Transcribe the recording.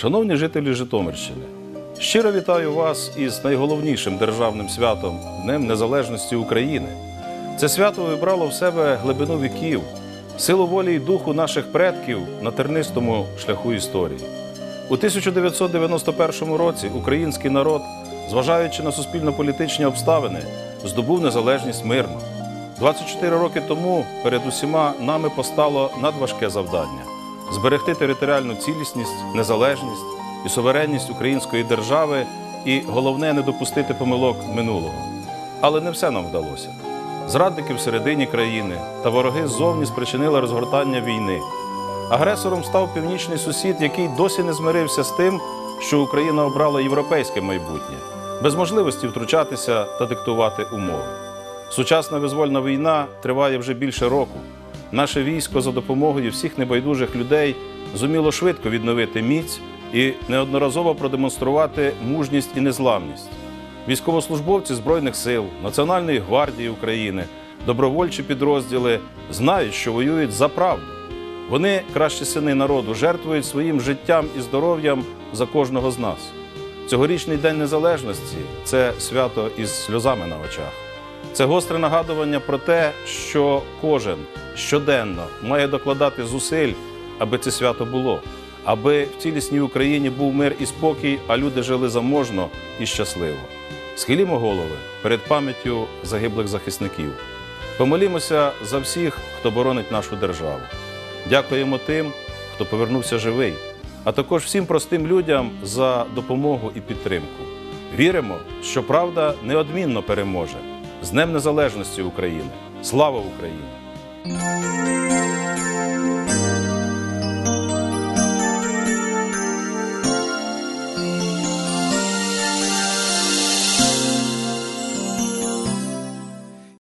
Шановні жителі Житомирщини, щиро вітаю вас із найголовнішим державним святом Днем Незалежності України. Це свято вибрало в себе глибину віків, силу волі й духу наших предків на тернистому шляху історії. У 1991 році український народ, зважаючи на суспільно-політичні обставини, здобув незалежність мирно. 24 роки тому перед усіма нами постало надважке завдання зберегти територіальну цілісність, незалежність і суверенність української держави, і головне не допустити помилок минулого. Але не все нам вдалося. Зрадники всередині країни та вороги ззовні спричинили розгортання війни. Агресором став північний сусід, який досі не змирився з тим, що Україна обрала європейське майбутнє, без можливості втручатися та диктувати умови. Сучасна визвольна війна триває вже більше року. Наше військо за допомогою всіх небайдужих людей зуміло швидко відновити міць і неодноразово продемонструвати мужність і незламність. Військовослужбовці Збройних сил, Національної гвардії України, добровольчі підрозділи знають, що воюють за правду. Вони, кращі сини народу, жертвують своїм життям і здоров'ям за кожного з нас. Цьогорічний День Незалежності це свято із сльозами на очах. Це гостре нагадування про те, що кожен щоденно має докладати зусиль, аби це свято було, аби в цілісній Україні був мир і спокій, а люди жили заможно і щасливо. Схилімо голови перед пам'яттю загиблих захисників. Помолімося за всіх, хто боронить нашу державу. Дякуємо тим, хто повернувся живий, а також всім простим людям за допомогу і підтримку. Віримо, що правда неодмінно переможе. З Днем Незалежності України! Слава Україні!